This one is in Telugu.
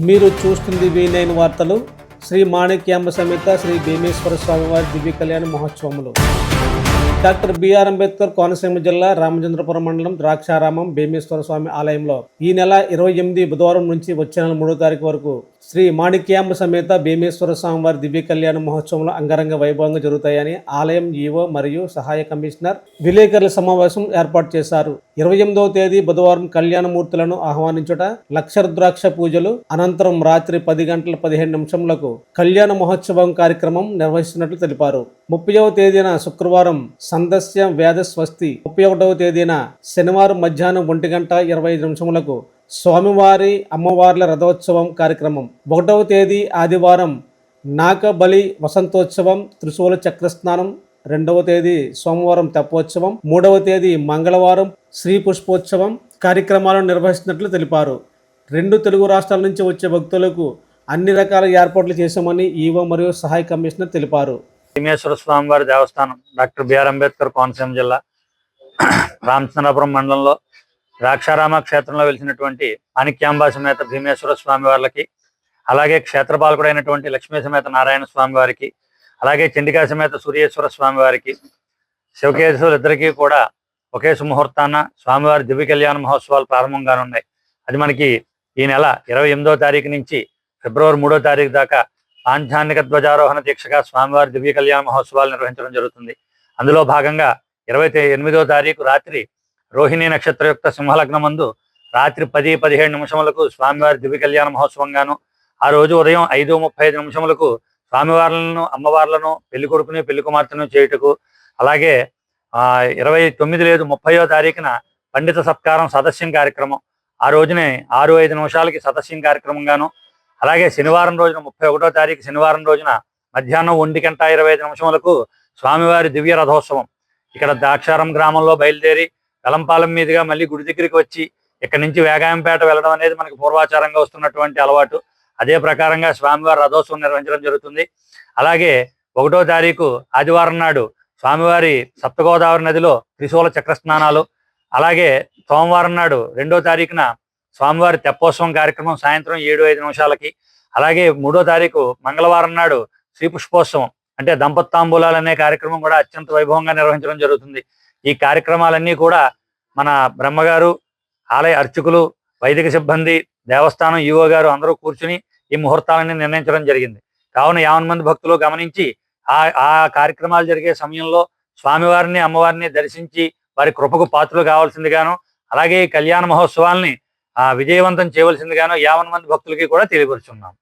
మీరు చూస్తుంది వీలైన వార్తలు శ్రీ మాణిక్యాంబ సమేత శ్రీ భీమేశ్వర స్వామివారి దివ్య కళ్యాణ మహోత్సవములు. డాక్టర్ బిఆర్ అంబేద్కర్ కోనసీమ జిల్లా రామచంద్రపురం మండలం ద్రాక్షారామం భీమేశ్వర స్వామి ఆలయంలో ఈ నెల ఇరవై ఎనిమిది బుధవారం నుంచి వచ్చే నెల మూడో తారీఖు వరకు శ్రీ మాణిక్యాంబ సమేత భీమేశ్వర స్వామివారి దివ్య కళ్యాణ మహోత్సవంలో అంగరంగ వైభవంగా జరుగుతాయని ఆలయం ఈవో మరియు సహాయ కమిషనర్ విలేకరుల సమావేశం ఏర్పాటు చేశారు. ఇరవై ఎనిమిదవ తేదీ బుధవారం కళ్యాణమూర్తులను ఆహ్వానించుట లక్షరుద్రాక్ష పూజలు అనంతరం రాత్రి పది గంటల పదిహేను నిమిషములకు కళ్యాణ మహోత్సవం కార్యక్రమం నిర్వహిస్తున్నట్లు తెలిపారు. ముప్పైవ తేదీన శుక్రవారం సందస్య వేద స్వస్తి ముప్పై ఒకటవ తేదీన శనివారం మధ్యాహ్నం ఒంటి గంట ఇరవై ఐదు నిమిషములకు స్వామివారి అమ్మవార్ల రథోత్సవం కార్యక్రమం. ఒకటవ తేదీ ఆదివారం నాగబలి వసంతోత్సవం త్రిశూల చక్రస్నానం. రెండవ తేదీ సోమవారం తెప్పోత్సవం. మూడవ తేదీ మంగళవారం శ్రీ పుష్పోత్సవం కార్యక్రమాలను నిర్వహిస్తున్నట్లు తెలిపారు. రెండు తెలుగు రాష్ట్రాల నుంచి వచ్చే భక్తులకు అన్ని రకాల ఏర్పాట్లు చేశామని ఈవో మరియు సహాయ కమిషనర్ తెలిపారు. భీమేశ్వర స్వామివారి దేవస్థానం డాక్టర్ బిఆర్ అంబేద్కర్ కోనసీమ జిల్లా రామచంద్రపురం మండలంలో ద్రాక్షారామ క్షేత్రంలో వెలిసినటువంటి మాణిక్యాంబా సమేత భీమేశ్వర స్వామి వారికి అలాగే క్షేత్రపాలకుడైనటువంటి లక్ష్మీ సమేత నారాయణ స్వామి వారికి అలాగే చండికా సమేత సూర్యేశ్వర స్వామి వారికి శివకేశవులు ఇద్దరికీ కూడా ఒకే సుముహూర్తాన స్వామివారి దివ్య కళ్యాణ మహోత్సవాలు ప్రారంభం కానున్నాయి అది మనకి ఈ నెల ఇరవై ఎనిమిదో తారీఖు నుంచి ఫిబ్రవరి మూడో తారీఖు దాకా ఆధ్యాత్మిక ధ్వజారోహణ దీక్షగా స్వామివారి దివ్య కళ్యాణ మహోత్సవాలు నిర్వహించడం జరుగుతుంది. అందులో భాగంగా ఇరవై ఎనిమిదో తారీఖు రాత్రి రోహిణి నక్షత్రయుక్త సింహలగ్నమందు రాత్రి పది పదిహేడు నిమిషములకు స్వామివారి దివ్య కళ్యాణ మహోత్సవంగాను ఆ రోజు ఉదయం ఐదు ముప్పై ఐదు నిమిషములకు స్వామివార్లను అమ్మవార్లను పెళ్ళి కొడుకుని పెళ్ళి కుమార్తెను చేయుటకు అలాగే ఇరవై తొమ్మిది లేదు ముప్పయో తారీఖున పండిత సత్కారం సదస్యం కార్యక్రమం. ఆ రోజునే ఆరు ఐదు నిమిషాలకి సదస్యం కార్యక్రమంగాను అలాగే శనివారం రోజున ముప్పై ఒకటో తారీఖు శనివారం రోజున మధ్యాహ్నం ఒంటి గంట ఇరవై ఐదు నిమిషములకు స్వామివారి దివ్య రథోత్సవం. ఇక్కడ ద్రాక్షారం గ్రామంలో బయలుదేరి వెలంపాలెం మీదుగా మళ్ళీ గుడి దగ్గరికి వచ్చి ఇక్కడ నుంచి వేగాయంపేట వెళ్ళడం అనేది మనకి పూర్వాచారంగా వస్తున్నటువంటి అలవాటు. అదే ప్రకారంగా స్వామివారి రథోత్సవం నిర్వహించడం జరుగుతుంది. అలాగే ఒకటో తారీఖు ఆదివారం నాడు స్వామివారి సప్తగోదావరి నదిలో త్రిశూల చక్ర స్నానాలు అలాగే సోమవారం నాడు రెండో తారీఖున స్వామివారి తెప్పోత్సవం కార్యక్రమం సాయంత్రం ఏడు ఐదు నిమిషాలకి. అలాగే మూడో తారీఖు మంగళవారం నాడు శ్రీ పుష్పోత్సవం అంటే దంపత్తాంబూలాలు అనే కార్యక్రమం కూడా అత్యంత వైభవంగా నిర్వహించడం జరుగుతుంది. ఈ కార్యక్రమాలన్నీ కూడా మన బ్రహ్మగారు ఆలయ అర్చకులు వైదిక సిబ్బంది దేవస్థానం ఈవో గారు అందరూ కూర్చుని ఈ ముహూర్తాలని నిర్ణయించడం జరిగింది. కావున యావన్ మంది భక్తులు గమనించి ఆ ఆ కార్యక్రమాలు జరిగే సమయంలో స్వామివారిని అమ్మవారిని దర్శించి వారి కృపకు పాత్రలు కావాల్సిందిగాను అలాగే ఈ కళ్యాణ మహోత్సవాల్ని ఆ విజయవంతం చేయవలసిందిగాను యావన్ మంది భక్తులకి కూడా తెలియపరుచున్నాం.